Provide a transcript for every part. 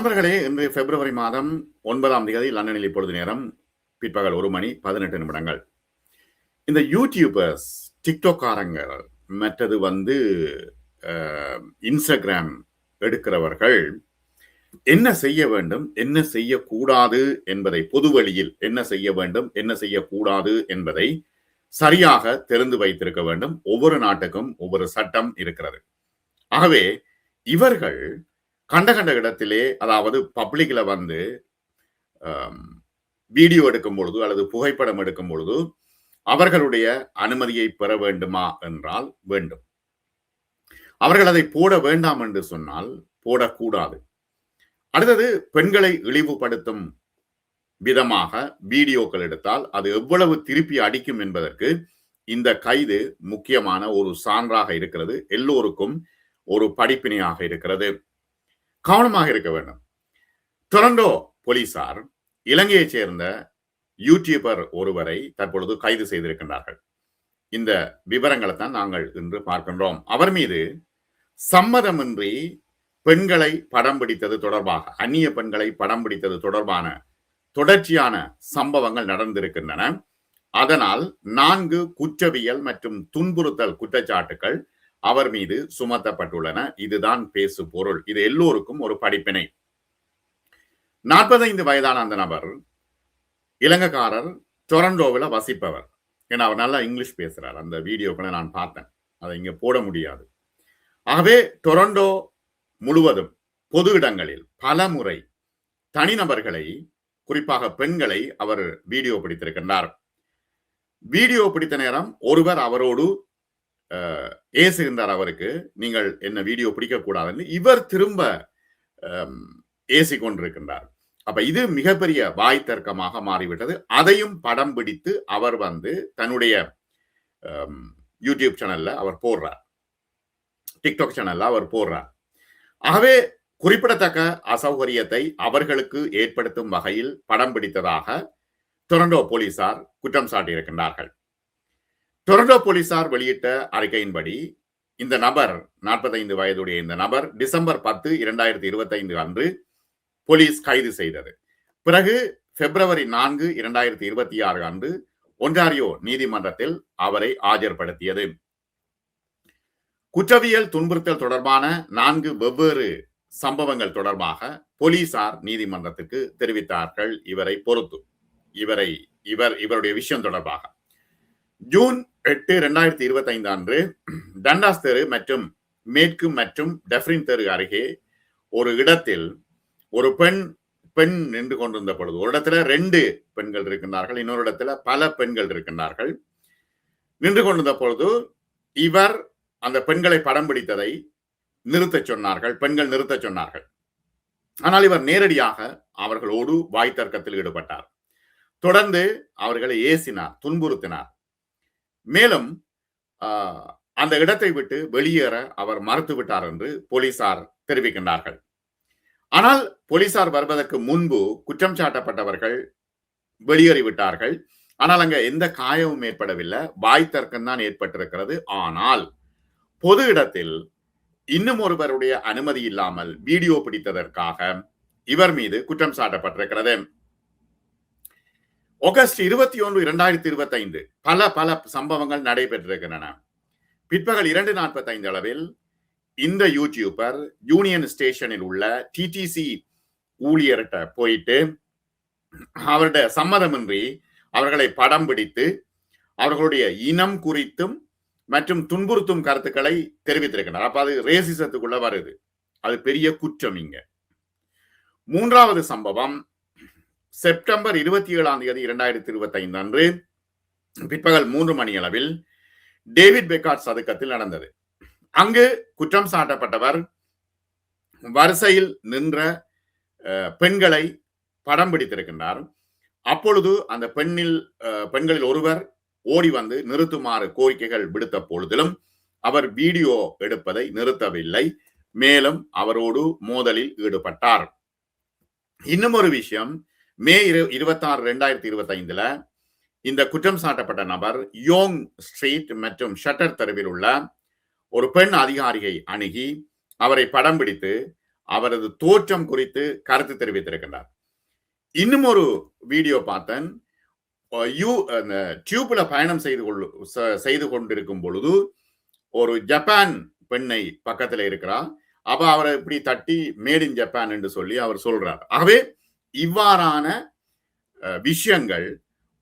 நண்பர்களே இன்று பிப்ரவரி மாதம் ஒன்பதாம் தேதி லண்டனில் இப்பொழுது நேரம். பிற்பகல் ஒரு மணி பதினெட்டு நிமிடங்கள். இந்த யூடியூபர்ஸ் டிக்டோக்காரங்கள் மற்றது வந்து இன்ஸ்டாகிராம் எடுக்கிறவர்கள் என்ன செய்ய வேண்டும் என்ன செய்யக்கூடாது என்பதை பொதுவழியில் என்ன செய்ய வேண்டும் என்ன செய்யக்கூடாது என்பதை சரியாக தெரிந்து வைத்திருக்க வேண்டும். ஒவ்வொரு நாட்டுக்கும் ஒவ்வொரு சட்டம் இருக்கிறது. ஆகவே இவர்கள் கண்ட கண்ட இடத்திலே அதாவது பப்ளிக்ல வந்து வீடியோ எடுக்கும் பொழுது அல்லது புகைப்படம் எடுக்கும் பொழுது அவர்களுடைய அனுமதியை பெற வேண்டுமா என்றால் வேண்டும். அவர்கள் அதை போட வேண்டாம் என்று சொன்னால் போடக்கூடாது. அடுத்தது பெண்களை இழிவுபடுத்தும் விதமாக வீடியோக்கள் எடுத்தால் அது எவ்வளவு திருப்பி அடிக்கும் என்பதற்கு இந்த கைது முக்கியமான ஒரு சான்றாக இருக்கிறது. எல்லோருக்கும் ஒரு படிப்பினையாக இருக்கிறது. கவனமாக இருக்க வேண்டும். டொரண்டோ போலீசார் இலங்கையைச் சேர்ந்த யூடியூபர் ஒருவரை தற்பொழுது கைது செய்திருக்கின்றார்கள். இந்த விவரங்களை தான் நாங்கள் இன்று பார்க்கின்றோம். அவர் மீது சம்மதமின்றி பெண்களை படம் பிடித்தது தொடர்பாக அந்நிய பெண்களை படம் பிடித்தது தொடர்பான தொடர்ச்சியான சம்பவங்கள் நடந்திருக்கின்றன. அதனால் நான்கு குற்றவியல் மற்றும் துன்புறுத்தல் குற்றச்சாட்டுகள் அவர் மீது சுமத்தப்பட்டுள்ளன. இதுதான் பேசு பொருள். இது எல்லோருக்கும் ஒரு படிப்பினை. நாற்பத்தைந்து வயதான அந்த நபர் இலங்கைக்காரர் டொரண்டோவில் வசிப்பவர். ஏன்னா அவர் நல்லா இங்கிலீஷ் பேசுறார். அந்த வீடியோக்களை நான் பார்த்தேன். அதை இங்க போட முடியாது. ஆகவே டொரண்டோ முழுவதும் பொது இடங்களில் பல முறை தனிநபர்களை குறிப்பாக பெண்களை அவர் வீடியோ பிடித்திருக்கின்றார். வீடியோ பிடித்த நேரம் ஒருவர் அவரோடு அஹ், ஏசுகின்றார் அவருக்கு. நீங்கள் என்ன வீடியோ பிடிக்கக்கூடாதுன்னு இவர் திரும்ப ஏசி கொண்டிருக்கின்றார் அப்ப இது மிகப்பெரிய வாய் தர்க்கமாக மாறிவிட்டது. அதையும் படம் பிடித்து அவர் வந்து தன்னுடைய யூடியூப் சேனல்ல அவர் போடுறார். டிக்டாக் சேனல்ல அவர் போடுறார். ஆகவே குறிப்பிடத்தக்க அசௌகரியத்தை அவர்களுக்கு ஏற்படுத்தும் வகையில் படம் பிடித்ததாக டொரண்டோ போலீசார் குற்றம் சாட்டியிருக்கின்றார்கள். டொரண்டோ போலீசார் வெளியிட்ட அறிக்கையின்படி இந்த நபர் 45 வயதுடைய இந்த நபர் டிசம்பர் பத்து இரண்டாயிரத்தி இருபத்தைந்து அன்று போலீஸ் கைது செய்தது. பிறகு பிப்ரவரி நான்கு இரண்டாயிரத்தி இருபத்தி ஆறு அன்று ஒன்டாரியோ நீதிமன்றத்தில் அவரை ஆஜர்படுத்தியது. குற்றவியல் துன்புறுத்தல் தொடர்பான நான்கு வெவ்வேறு சம்பவங்கள் தொடர்பாக போலீசார் நீதிமன்றத்துக்கு தெரிவித்தார்கள் இவரை பொறுத்து. இவரை இவர் இவருடைய விஷயம் தொடர்பாக. ஜூன் எட்டு இரண்டாயிரத்தி இருபத்தி ஐந்து அன்று டண்டாஸ் தெரு மற்றும் மேற்கு மற்றும் டெஃப்ரின் தெரு அருகே ஒரு இடத்தில் ஒரு பெண் பெண் நின்று கொண்டிருந்த பொழுது ஒரு இடத்துல ரெண்டு பெண்கள் இருக்கின்றார்கள் இன்னொரு இடத்துல பல பெண்கள் இருக்கின்றார்கள். நின்று கொண்டிருந்த பொழுது இவர் அந்த பெண்களை படம் பிடித்ததை நிறுத்தச் சொன்னார்கள் பெண்கள் நிறுத்தச் சொன்னார்கள். ஆனால் இவர் நேரடியாக அவர்களோடு வாய் தர்க்கத்தில் ஈடுபட்டார். தொடர்ந்து அவர்களை ஏசினார் துன்புறுத்தினார். மேலும் ஆஹ், அந்த இடத்தை விட்டு வெளியேற அவர் மறுத்துவிட்டார் என்று போலீசார் தெரிவிக்கின்றார்கள். ஆனால் போலீசார் வருவதற்கு முன்பு குற்றம் சாட்டப்பட்டவர்கள் வெளியேறிவிட்டார்கள் ஆனால் அங்க எந்த காயமும் ஏற்படவில்லை. வாய் தர்க்கம் தான் ஏற்பட்டிருக்கிறது. ஆனால் பொது இடத்தில் இன்னும் ஒருவருடைய அனுமதி இல்லாமல் வீடியோ பிடித்ததற்காக இவர் மீது குற்றம் சாட்டப்பட்டிருக்கிறது. ஆகஸ்ட் இருபத்தி ஒன்று இரண்டாயிரத்தி இருபத்தி ஐந்து பல பல சம்பவங்கள் நடைபெற்றிருக்கின்றன. பிற்பகல் இரண்டு நாற்பத்தைந்து அளவில் இந்த யூடியூபர் யூனியன் ஸ்டேஷனில் உள்ள டிடிசி ஊழியர்கிட்ட போயிட்டு அவருடைய சம்மதமின்றி அவர்களை படம் பிடித்து அவர்களுடைய இனம் குறித்தும் மற்றும் துன்புறுத்தும் கருத்துக்களை தெரிவித்திருக்கிறார் அப்ப அது ரேசிசத்துக்குள்ள வருது. அது பெரிய குற்றம் இங்க. மூன்றாவது சம்பவம் செப்டம்பர் இருபத்தி ஏழாம் தேதி இரண்டாயிரத்தி இருபத்தி ஐந்து அன்று பிற்பகல் மூன்று மணி அளவில் டேவிட் பெக்கார்ட் சதுக்கத்தில் நடந்தது. அங்கு குற்றம் சாட்டப்பட்டவர் வரிசையில் நின்ற பெண்களை படம் பிடித்திருக்கின்றார். அப்பொழுது அந்த பெண்ணில் பெண்களில் ஒருவர் ஓடி வந்து நிறுத்துமாறு கோரிக்கைகள் விடுத்த பொழுதிலும் அவர் வீடியோ எடுப்பதை நிறுத்தவில்லை. மேலும் அவரோடு மோதலில் ஈடுபட்டார். இன்னும் ஒரு விஷயம் மே இரு இருபத்தி ஆறு ரெண்டாயிரத்தி இருபத்தி ஐந்துல இந்த குற்றம் சாட்டப்பட்ட நபர் யோங் ஸ்ட்ரீட் மற்றும் ஷட்டர் தெருவில் உள்ள ஒரு பெண் அதிகாரியை அணுகி அவரை படம் பிடித்து அவரது தோற்றம் குறித்து கருத்து தெரிவித்திருக்கின்றார். இன்னும் ஒரு வீடியோ பார்த்தேன். யூ அந்த டியூப்ல பயணம் செய்து கொள் செய்து கொண்டிருக்கும் பொழுது ஒரு ஜப்பான் பெண்ணை பக்கத்தில் இருக்கிறார். அப்ப அவரை இப்படி தட்டி மேட் இன் ஜப்பான் என்று சொல்லி அவர் சொல்றார். ஆகவே இவ்வாறான விஷயங்கள்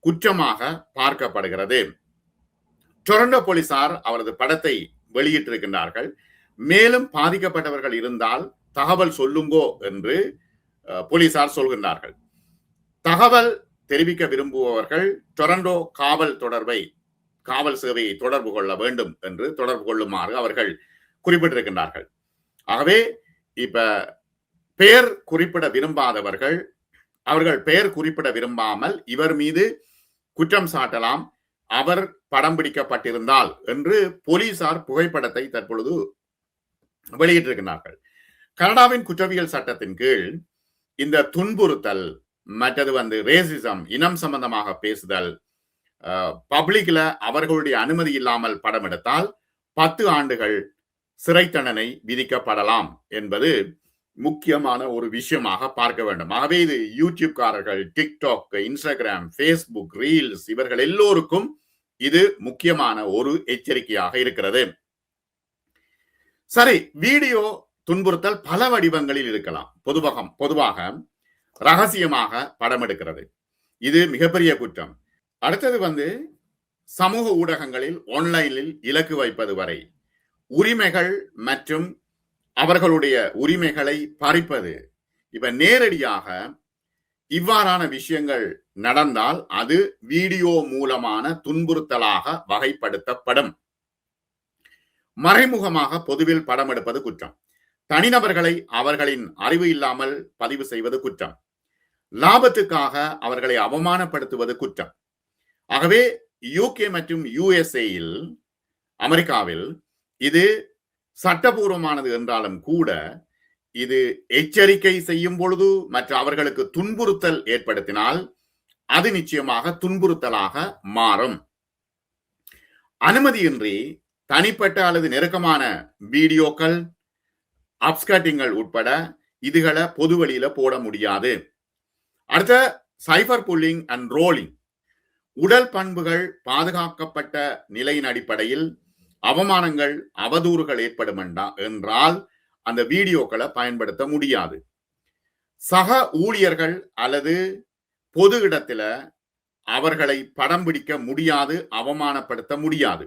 குற்றமாக பார்க்கப்படுகிறது. டொரண்டோ போலீசார் அவரது படத்தை வெளியிட்டிருக்கின்றார்கள். மேலும் பாதிக்கப்பட்டவர்கள் இருந்தால் தகவல் சொல்லுங்கோ என்று போலீசார் சொல்கின்றார்கள். தகவல் தெரிவிக்க விரும்புபவர்கள் டொரண்டோ காவல் தொடர்பை காவல் சேவையை தொடர்பு கொள்ள வேண்டும் என்று தொடர்பு கொள்ளுமாறு அவர்கள் குறிப்பிட்டிருக்கின்றார்கள். ஆகவே இப்ப பெயர் குறிப்பிட விரும்பாதவர்கள் அவர்கள் பெயர் குறிப்பிட விரும்பாமல் இவர் மீது குற்றம் சாட்டலாம் அவர் படம் பிடிக்கப்பட்டிருந்தால் என்று போலீசார் புகைப்படத்தை தற்பொழுது வெளியிட்டிருக்கிறார்கள். கனடாவின் குற்றவியல் சட்டத்தின் கீழ் இந்த துன்புறுத்தல் மற்றது வந்து ரேசிசம் இனம் சம்பந்தமாக பேசுதல் பப்ளிக்ல அவர்களுடைய அனுமதி இல்லாமல் படம் எடுத்தால் பத்து ஆண்டுகள் சிறை தண்டனை விதிக்கப்படலாம் என்பது முக்கியமான ஒரு விஷயமாக பார்க்க வேண்டும். ஆகவே இது யூடியூப்காரர்கள் டிக்டாக் இன்ஸ்டாகிராம் ஃபேஸ்புக் ரீல்ஸ் இவர்கள் எல்லோருக்கும் இது முக்கியமான ஒரு எச்சரிக்கையாக இருக்கிறது. சரி வீடியோ துன்புறுத்தல் பல வடிவங்களில் இருக்கலாம். பொதுவாக பொதுவாக ரகசியமாக படம் எடுக்கிறது. இது மிகப்பெரிய குற்றம். அடுத்தது வந்து சமூக ஊடகங்களில் ஆன்லைனில் இலக்கு வைப்பது வரை. உரிமைகள் மற்றும் அவர்களுடைய உரிமைகளை பறிப்பது. இப்ப நேரடியாக இவ்வாறான விஷயங்கள் நடந்தால் அது வீடியோ மூலமான துன்புறுத்தலாக வகைப்படுத்தப்படும். மறைமுகமாக பொதுவில் படம் எடுப்பது குற்றம். தனிநபர்களை அவர்களின் அறிவு இல்லாமல் பதிவு செய்வது குற்றம். லாபத்துக்காக அவர்களை அவமானப்படுத்துவது குற்றம். ஆகவே யூகே மற்றும் யுஎஸ்ஏயில் அமெரிக்காவில் இது சட்டபூர்வமானது என்றாலும் கூட இது எச்சரிக்கை செய்யும் பொழுது மற்ற அவர்களுக்கு துன்புறுத்தல் ஏற்படுத்தினால் அது நிச்சயமாக துன்புறுத்தலாக மாறும். அனுமதியின்றி தனிப்பட்ட அல்லது நெருக்கமான வீடியோக்கள் அப்ஸ்கட்டிங்கள் உட்பட இதுகளை பொது வழியில போட முடியாது. அடுத்த சைபர் புல்லிங் அண்ட் ரோலிங். உடல் பண்புகள் பாதுகாக்கப்பட்ட நிலையின் அடிப்படையில் அவமானங்கள் அவதூறுகள் ஏற்படும் என்றால் அந்த வீடியோக்களை பயன்படுத்த முடியாது. சக ஊழியர்கள் அல்லது பொது இடத்துல அவர்களை படம் பிடிக்க முடியாது அவமானப்படுத்த முடியாது.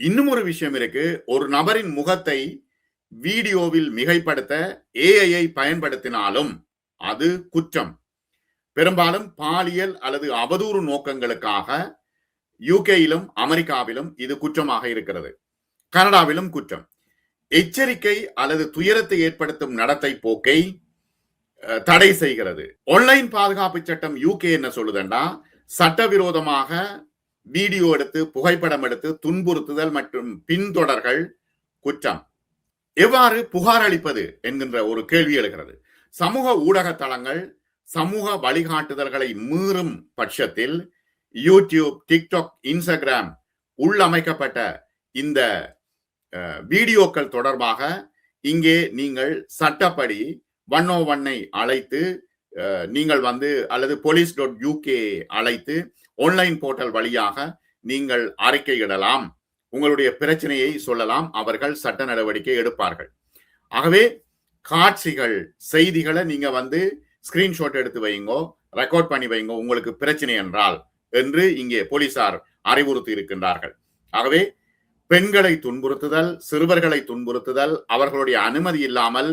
இன்னும் ஒரு விஷயம் இருக்கு. ஒரு நபரின் முகத்தை வீடியோவில் மிகைப்படுத்த ஏஐயை பயன்படுத்தினாலும் அது குற்றம். பெரும்பாலும் பாலியல் அல்லது அவதூறு நோக்கங்களுக்காக யூகேயிலும் அமெரிக்காவிலும் இது குற்றமாக இருக்கிறது. கனடாவிலும் குற்றம். எச்சரிக்கை அல்லது துயரத்தை ஏற்படுத்தும் நடத்தை போக்கை தடை செய்கிறது. ஆன்லைன் பாதுகாப்பு சட்டம் யூகே என்ன சொல்லுதண்டா சட்டவிரோதமாக வீடியோ எடுத்து புகைப்படம் எடுத்து துன்புறுத்துதல் மற்றும் பின்தொடர்கள் குற்றம். எவ்வாறு புகார் அளிப்பது என்கின்ற ஒரு கேள்வி எழுகிறது. சமூக ஊடக தளங்கள் சமூக வழிகாட்டுதல்களை மீறும் பட்சத்தில் யூடியூப் டிக்டாக் இன்ஸ்டாகிராம் உள்ளமைக்கப்பட்ட இந்த வீடியோக்கள் தொடர்பாக இங்கே நீங்கள் சட்டப்படி ஒன் ஓ ஒன்னை அழைத்து நீங்கள் வந்து அல்லது போலீஸ் டாட் யூகே அழைத்து ஆன்லைன் போர்ட்டல் வழியாக நீங்கள் அறிக்கையிடலாம். உங்களுடைய பிரச்சனையை சொல்லலாம். அவர்கள் சட்ட நடவடிக்கை எடுப்பார்கள். ஆகவே காட்சிகள் செய்திகளை நீங்க வந்து ஸ்கிரீன்ஷாட் எடுத்து வைங்கோ ரெக்கார்ட் பண்ணி வைங்கோ உங்களுக்கு பிரச்சனை என்றால் என்று இங்கே போலீசார் அறிவுறுத்தி இருக்கின்றார்கள். ஆகவே பெண்களை துன்புறுத்துதல் சிறுவர்களை துன்புறுத்துதல் அவர்களுடைய அனுமதி இல்லாமல்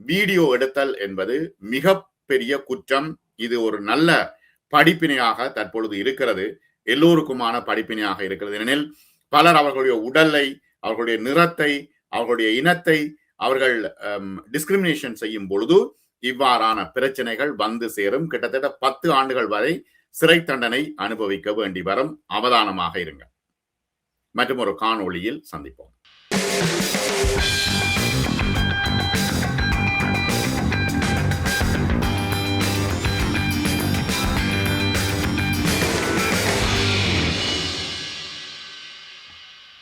வீடியோ எடுத்தல் என்பது மிக பெரிய குற்றம். இது ஒரு நல்ல படிப்பினையாக தற்பொழுது இருக்கிறது. எல்லோருக்குமான படிப்பினையாக இருக்கிறது. ஏனெனில் பலர் அவர்களுடைய உடலை அவர்களுடைய நிறத்தை அவர்களுடைய இனத்தை அவர்கள் டிஸ்கிரிமினேஷன் செய்யும் பொழுது இவ்வாறான பிரச்சனைகள் வந்து சேரும். கிட்டத்தட்ட பத்து ஆண்டுகள் வரை சிறை தண்டனை அனுபவிக்க வேண்டி வரும். அவதானமாக இருங்கள். மற்றும் ஒரு காணொளியில் சந்திப்போம்.